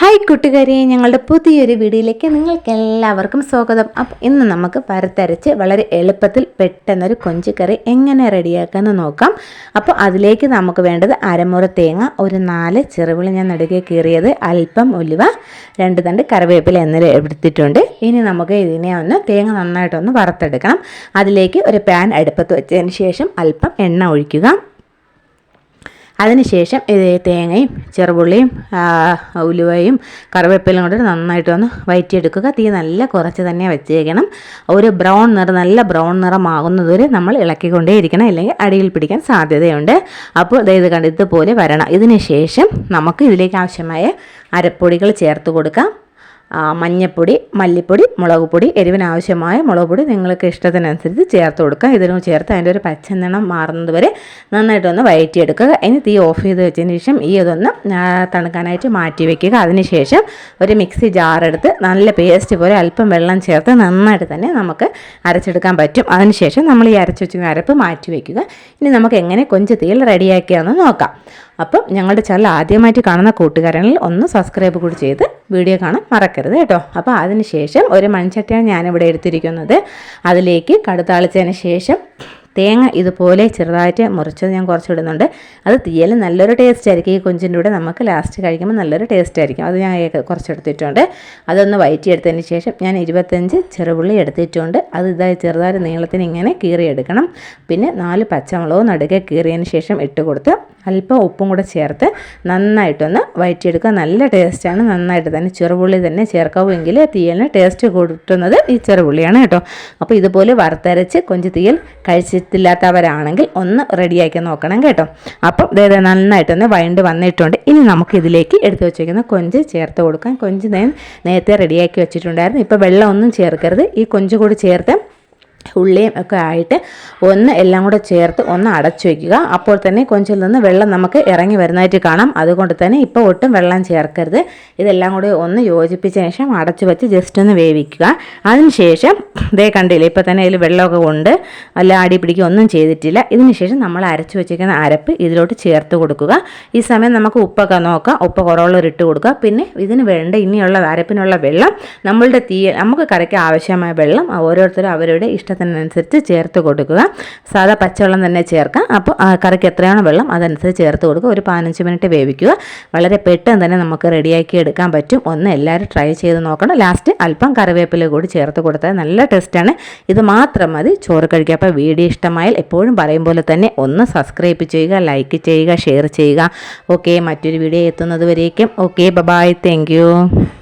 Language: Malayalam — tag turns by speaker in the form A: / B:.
A: ഹായ് കൂട്ടുകാരെ. ഞങ്ങളുടെ പുതിയൊരു വീഡിയോയിലേക്ക് നിങ്ങൾക്ക് എല്ലാവർക്കും സ്വാഗതം. അപ്പം ഇന്ന് നമുക്ക് പരത്തരച്ച് വളരെ എളുപ്പത്തിൽ പെട്ടെന്നൊരു കൊഞ്ചിക്കറി എങ്ങനെ റെഡിയാക്കാമെന്ന് നോക്കാം. അപ്പോൾ അതിലേക്ക് നമുക്ക് വേണ്ടത് അരമുറ തേങ്ങ ഒരു നാല് ചെറുവിളി ഞാൻ നടുകെ കീറിയത് അല്പം ഉലുവ രണ്ട് തണ്ട് കറിവേപ്പില എന്നിവ എടുത്തിട്ടുണ്ട്. ഇനി നമുക്ക് ഇതിനെ ഒന്ന് തേങ്ങ നന്നായിട്ടൊന്ന് വറുത്തെടുക്കണം. അതിലേക്ക് ഒരു പാൻ അടുപ്പത്ത് വെച്ചതിന് ശേഷം അല്പം എണ്ണ ഒഴിക്കുക. അതിനുശേഷം ഇത് തേങ്ങയും ചെറുപുള്ളിയും ഉലുവയും കറിവേപ്പിലും കൊണ്ട് നന്നായിട്ട് ഒന്ന് വയറ്റിയെടുക്കുക. തീ നല്ല കുറച്ച് തന്നെ വെച്ചേക്കണം. ഒരു ബ്രൗൺ നിറം നല്ല ബ്രൗൺ നിറമാകുന്നതുവരെ നമ്മൾ ഇളക്കിക്കൊണ്ടേ ഇരിക്കണം അല്ലെങ്കിൽ അടിയിൽ പിടിക്കാൻ സാധ്യതയുണ്ട്. അപ്പോൾ ഇത് കണ്ട് ഇതുപോലെ വരണം. ഇതിന് ശേഷം നമുക്ക് ഇതിലേക്ക് ആവശ്യമായ അരപ്പൊടികൾ ചേർത്ത് കൊടുക്കാം. മഞ്ഞൾപ്പൊടി മല്ലിപ്പൊടി മുളക് പൊടി എരിവിനാവശ്യമായ മുളക് പൊടി നിങ്ങൾക്ക് ഇഷ്ടത്തിനനുസരിച്ച് ചേർത്ത് കൊടുക്കുക. ഇതിനും ചേർത്ത് അതിന്റെ ഒരു പച്ചനിണം മാറുന്നത് വരെ നന്നായിട്ടൊന്ന് വയറ്റിയെടുക്കുക ഇനി തീ ഓഫ് ചെയ്ത് വെച്ചതിന് ശേഷം ഈ ഇതൊന്ന് തണുക്കാനായിട്ട് മാറ്റി വയ്ക്കുക അതിനുശേഷം ഒരു മിക്സി ജാറെടുത്ത് നല്ല പേസ്റ്റ് പോലെ അല്പം വെള്ളം ചേർത്ത് നന്നായിട്ട് തന്നെ നമുക്ക് അരച്ചെടുക്കാൻ പറ്റും. അതിനുശേഷം നമ്മൾ ഈ അരച്ചു വെച്ച അരപ്പ് മാറ്റി വയ്ക്കുക ഇനി നമുക്ക് എങ്ങനെ കൊഞ്ച് തീയിൽ റെഡിയാക്കിയാന്ന് നോക്കാം. അപ്പം ഞങ്ങളുടെ ചാനൽ ആദ്യമായിട്ട് കാണുന്ന കൂട്ടുകാരനിൽ ഒന്ന് സബ്സ്ക്രൈബ് കൂടി ചെയ്ത് വീഡിയോ കാണാൻ മറക്കരുത് കേട്ടോ. അപ്പോൾ അതിന് ശേഷം ഒരു മൺചട്ടിയാണ് ഞാനിവിടെ എടുത്തിരിക്കുന്നത്. അതിലേക്ക് കടുത്താളിച്ചതിന് ശേഷം തേങ്ങ ഇതുപോലെ ചെറുതായിട്ട് മുറിച്ചത് ഞാൻ കുറച്ച് ഇടുന്നുണ്ട് അത് തീയൽ നല്ലൊരു ടേസ്റ്റ് ആയിരിക്കും. ഈ കൊഞ്ചിന്റെ കൂടെ നമുക്ക് ലാസ്റ്റ് കഴിക്കുമ്പോൾ നല്ലൊരു ടേസ്റ്റ് ആയിരിക്കും. അത് ഞാൻ കുറച്ചെടുത്തിട്ടുണ്ട്. അതൊന്ന് വയറ്റിയെടുത്തതിന് ശേഷം ഞാൻ ഇരുപത്തഞ്ച് ചെറുപുള്ളി എടുത്തിട്ടുണ്ട്. അത് ഇതായി ചെറുതായിട്ട് നീളത്തിന് ഇങ്ങനെ കീറിയെടുക്കണം. പിന്നെ നാല് പച്ചമുളകും നടുക കീറിയതിന് ശേഷം ഇട്ട് കൊടുത്ത് അല്പം ഉപ്പും കൂടെ ചേർത്ത് നന്നായിട്ടൊന്ന് വയറ്റിയെടുക്കുക. നല്ല ടേസ്റ്റാണ് നന്നായിട്ട് തന്നെ ചെറുപുള്ളി തന്നെ ചേർക്കാവുമെങ്കിൽ തീയലിന് ടേസ്റ്റ് കൂട്ടുന്നത് ഈ ചെറുപുള്ളിയാണ് കേട്ടോ. അപ്പോൾ ഇതുപോലെ വറുത്തരച്ച് കൊഞ്ച് തീയൽ കഴിച്ചിട്ടില്ലാത്തവരാണെങ്കിൽ ഒന്ന് റെഡിയാക്കി നോക്കണം കേട്ടോ. അപ്പം ഇതേ നന്നായിട്ടൊന്ന് വൈണ്ട് വന്നിട്ടുണ്ട്. ഇനി നമുക്ക് ഇതിലേക്ക് എടുത്തു വെച്ചിരിക്കുന്ന കൊഞ്ച് ചേർത്ത് കൊടുക്കാം. കൊഞ്ച് ഞാൻ നേരത്തെ റെഡിയാക്കി വെച്ചിട്ടുണ്ടായിരുന്നു. ഇപ്പോൾ വെള്ളമൊന്നും ചേർക്കരുത്. ഈ കൊഞ്ച് കൂടി ചേർത്ത് ഉള്ളിയും ഒക്കെ ആയിട്ട് ഒന്ന് എല്ലാം കൂടെ ചേർത്ത് ഒന്ന് അടച്ചു വയ്ക്കുക അപ്പോൾ തന്നെ കൊഞ്ചിൽ നിന്ന് വെള്ളം നമുക്ക് ഇറങ്ങി വരുന്നതായിട്ട് കാണാം. അതുകൊണ്ട് തന്നെ ഇപ്പോൾ ഒട്ടും വെള്ളം ചേർക്കരുത്. ഇതെല്ലാം കൂടി ഒന്ന് യോജിപ്പിച്ച ശേഷം അടച്ചു വെച്ച് ജസ്റ്റ് ഒന്ന് വേവിക്കുക. അതിനുശേഷം ഇതേ കണ്ടില്ല ഇപ്പോൾ തന്നെ അതിൽ വെള്ളമൊക്കെ ഉണ്ട്. അല്ല അടി പിടിക്കുക ഒന്നും ചെയ്തിട്ടില്ല. ഇതിനുശേഷം നമ്മൾ അരച്ചു വെച്ചിരിക്കുന്ന അരപ്പ് ഇതിലോട്ട് ചേർത്ത് കൊടുക്കുക. ഈ സമയം നമുക്ക് ഉപ്പൊക്കെ നോക്കാം. ഉപ്പ് കുറവുള്ളവർ ഇട്ട് കൊടുക്കുക. പിന്നെ ഇതിന് വേണ്ട ഇനിയുള്ള അരപ്പിനുള്ള വെള്ളം നമ്മളുടെ തീ നമുക്ക് കറിക്ക് ആവശ്യമായ വെള്ളം ഓരോരുത്തരും അവരുടെ ഇഷ്ടം ഇഷ്ടത്തിനനുസരിച്ച് ചേർത്ത് കൊടുക്കുക. സാധാ പച്ചവെള്ളം തന്നെ ചേർക്കാം. അപ്പോൾ കറിക്ക് എത്രയാണോ വെള്ളം അതനുസരിച്ച് ചേർത്ത് കൊടുക്കുക. ഒരു പതിനഞ്ച് മിനിറ്റ് വേവിക്കുക. വളരെ പെട്ടെന്ന് തന്നെ നമുക്ക് റെഡിയാക്കി എടുക്കാൻ പറ്റും. ഒന്ന് എല്ലാവരും ട്രൈ ചെയ്ത് നോക്കണം. ലാസ്റ്റ് അല്പം കറിവേപ്പില കൂടി ചേർത്ത് കൊടുത്താൽ നല്ല ടേസ്റ്റാണ് ഇത് മാത്രം മതി. ചോറ് കഴിക്കുക. അപ്പോൾ വീഡിയോ ഇഷ്ടമായാൽ എപ്പോഴും പറയും പോലെ തന്നെ ഒന്ന് സബ്സ്ക്രൈബ് ചെയ്യുക ലൈക്ക് ചെയ്യുക ഷെയർ ചെയ്യുക. ഓക്കെ മറ്റൊരു വീഡിയോ എത്തുന്നത് വരേക്കും. Okay bye-bye thank